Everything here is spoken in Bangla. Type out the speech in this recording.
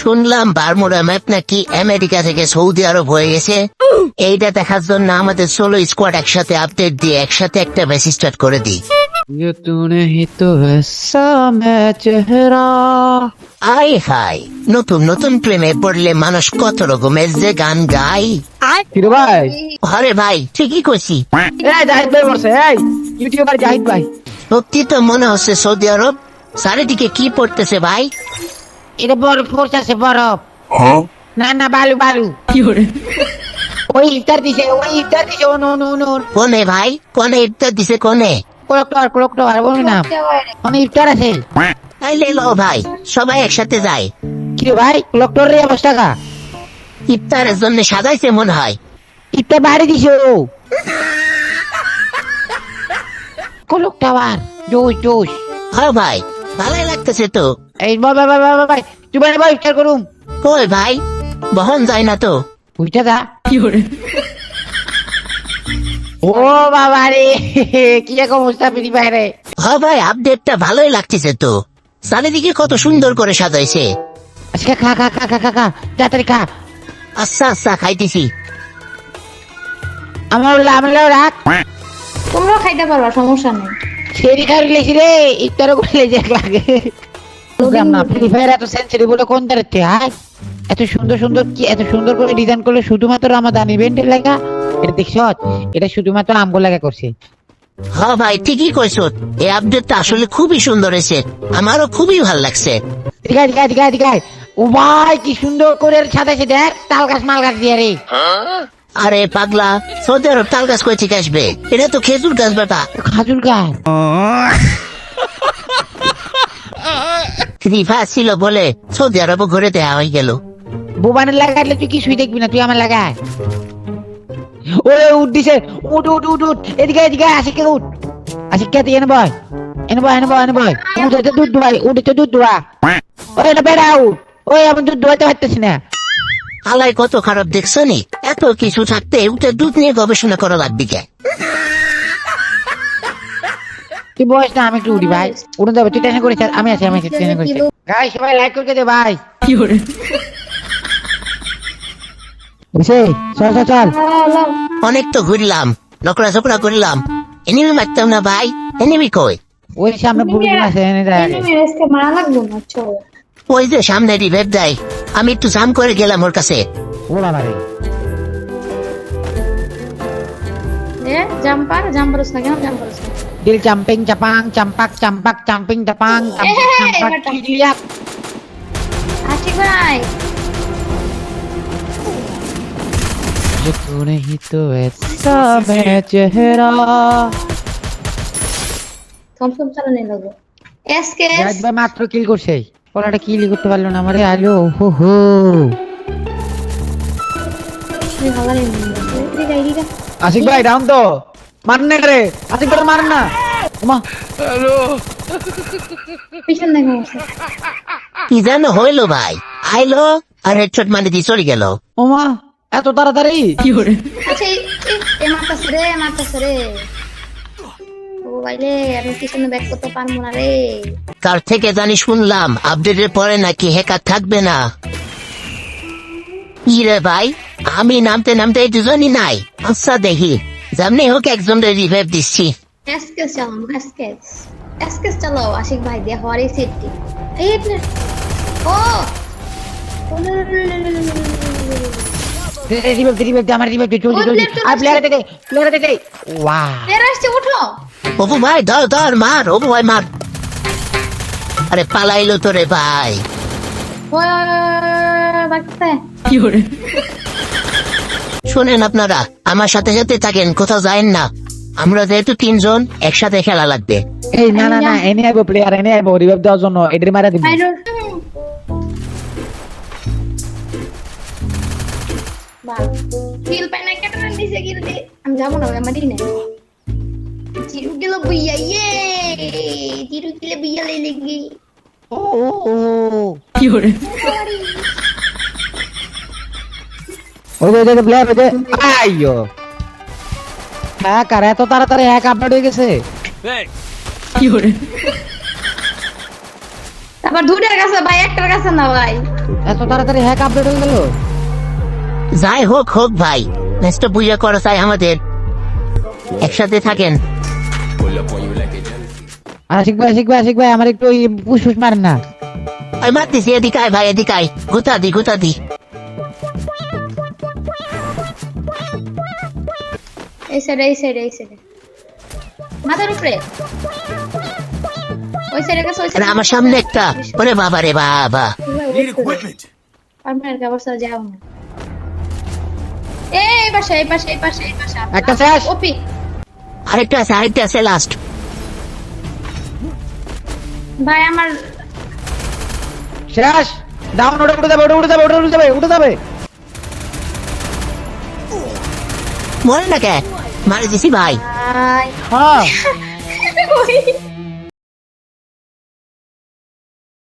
শুনলাম বারমুরা ম্যাপ নাকি আমেরিকা থেকে সৌদি আরব হয়ে গেছে। এইটা দেখার জন্য আমাদের ষোলো স্কোয়াড একসাথে আপডেট দিয়ে একসাথে একটা ম্যাচ স্টার্ট করে দিই। আই হাই নতুন নতুন প্রেমে পড়লে মানুষ কত রকমের যে গান গাই ভাই? আরে ভাই ঠিকই করছি সত্যি তো মনে হচ্ছে সৌদি আরব? চারিদিকে কি পড়তেছে ভাই? এটা বরফ পড়তেছে বরফ। না না বালু বালু। ওই ইফতার দিছে ওই ইফতার দিছে ও নো নো নো কোনে ভাই? কোনে ইফতার দিছে কোনে? কোলক্টর কোলক্টর বলবি না। অনেক ইফতার আছে। তাইলে লো ভাই সবাই একসাথে যায়। কি রে ভাই কোলক্টর রে অবস্থা কা ইফতারের জন্য সাজাইছে মনে হয়। ইফতার বাইরে দিছে ও। কোলক্টার জোশ জোশ। হ্যাঁ ভাই ভালোই লাগতেছে তো। এই তুই ইফতার করুম কই ভাই? বহন যায় না তো। উইটা দা। ও বাবা রে কি রকম ভাই আপডেটটা ভালোই লাগতেছে তো। চারিদিকে কত সুন্দর করে সাজাইছে। আজকে খা খা খা খা খা খা তাড়াতাড়ি খা। আচ্ছা আচ্ছা খাইতেছি। আমার ওগুলো রাখ। তোমরাও খাইতে পারবা সমস্যা নেই। সেরি লেছি রে ইফতারও করে লেজে লাগে। বুঝলাম না। ফ্রি ফায়ার এত সেন্সিটিভ বলে কোন এত সুন্দর সুন্দর কি এত সুন্দর করে ডিজাইন করলে শুধুমাত্র ইভেন্টের এটা দেখছ? এটা শুধুমাত্র আমগো লাগা করছে। হ্যাঁ ভাই ঠিকই কইছ। এই আপডেটটা আসলে খুবই সুন্দর হয়েছে। আমারও খুবই ভালো লাগছে। ও ভাই কি সুন্দর করে সাজাইছে দেখ তাল গাছ মাল গাছ দিয়ে রে। আরে পাগলা সৌদি আরব তাল গাছ কই থেকে আসবে? এটা তো খেজুর গাছ বেটা। খাজুর গাছ। রিফা ছিল বলে সৌদি আরব ঘুরে দেওয়া হয়ে গেল। বোবানের লাগাইলে তুই কিছুই দেখবি না তুই আমার লাগায়। ওরে উঠ দিছে উঠ উঠ উঠ উঠ এদিকে এদিকে আশিকে উঠ। আশিকে তুই এনে বয় এনে বয় এনে বয় এনে বয়। উঠে তো দুধ দুয়াই উঠে তো দুধ দুয়া। ওই না বেড়া উঠ। ওই আমি দুধ দুয়াতে পারতেছি না। আলাই কত খারাপ দেখছ নি? এত কিছু থাকতে উঠে দুধ নিয়ে গবেষণা করা লাগবে কে? তুই বয়স না আমি একটু উঠি ভাই। উঠে যাবে তুই টেনশন করিস আমি আছি আমি আছি টেনশন করিস গাই সবাই লাইক করে দে ভাই। বুঝছে চল চল চল। অনেক তো ঘুরলাম নকরা ঝকড়া করলাম। এনিমি মারতাম না ভাই। এনিমি কই? ওই সামনে বুড়ি আছে এনে দেয় এনিমি আজকে মারা লাগবো না চলো। ওই যে সামনে রিভেভ দেয়। আমি একটু জাম করে গেলাম ওর কাছে। ও বাবা রে। এ জাম্পার জাম্পারস না কেন জাম্পারস না। দিল চাম্পিং চাপাং চাম্পাক চাম্পাক চাম্পিং চাপাং চাম্পাক এই, চাম্পাক এবারটা। চিড়িয়াক আশিক ভাই ये तूने ही तो ऐसा मैं चेहरा থমথম চালানি লাগবো এসকে জাহিদ ভাই মাত্র কিল করছে ওলাটা কিল করতে পারলো না আমারে আলো হো হো হালারে এদিকে এদিকে আশিক ভাই ডাউন তো মারেন না রে আশিক ভাই মারেন না। মা। পিছন দেখো। কি যেন হইল ভাই। আইলো আর হেডশট মানে দিয়ে চলে গেল। ওমা এত তাড়াতাড়ি? আচ্ছা এই এই- এ মারতাছে রে মারতাছে রে। ও ভাইলে আমি পিছনে ব্যাক করতে পারব না রে। তার থেকে জানি শুনলাম আপডেটের পরে নাকি হ্যাকার থাকবে না। কি রে ভাই আমি নামতে নামতে এই দুজনই নাই। আচ্ছা দেখি। যেমনি হোক একজন রিভাইভ দিচ্ছি এসকেস চালাও এসকেস এসকেস চালাও আশিক ভাই দিয়ে এই সেটটি এই ও রিভাইভ রিভাইভ আমার রিভাইভ জলদি জলদি আর প্লেয়ার দে প্লেয়ার দে ওয়া প্লেয়ার আসছে উঠো অপু ভাই ধর ধর মার অপু ভাই মার আরে পালাইলো তো রে ভাই ওই বাড়তে শোনেন আপনারা আমার সাথে সাথে থাকেন কোথাও যায়েন না। আমরা যেহেতু তিনজন একসাথে খেলা লাগবে। এই না না না এনে আইবো প্লেয়ার এনে আইবো রিভাইভ দেওয়ার জন্য এদের মারা দিবি। কিল পাই না কেটে দিছে কিল দে আমি যাব না আমার দিনে জিরু গেল বুইয়া ইয়ে! জিরু গেলে বুইয়া লেগে ও ও ও ওই যে প্লেয়ার ওই যে আইয়ো। হ্যাক আর এত তাড়াতাড়ি হ্যাক আপলোড হয়ে গেছে? আবার দুটার কাছে ভাই একটার কাছে না ভাই। এত তাড়াতাড়ি হ্যাক আপডেট হয়ে গেল? যাই হোক হোক ভাই। নেক্সট পূজা করো চাই আমাদের। একসাথে থাকেন। আশিক ভাই আশিক ভাই আশিক ভাই আমার একটু ওই পুষ্পুষ মারেন না। ওই মারতেছি এদিকে আয় ভাই এদিকে আয়। গুতা দি গুতা দি। এই সাইডে এই সাইডে এই সাইডে মাথার উপরে। ওই সাইডে গেছে ওই আরে সাইডে আমার সামনে একটা। ওরে বাবা রে বাবা. আপনার ব্যবস্থা যাও না। এই পাশে এই পাশে এই পাশে এই পাশে। একটা শেষ। ওপি। আরেকটা আছে আরেকটা আছে লাস্ট ভাই আমার শেষ ডাউন ওটা উঠে যাবে ওটা উঠে যাবে ওটা উঠে যাবে উঠে যাবে। মরে না কে? মারে দিছি ভাই। হ্যাঁ। ওই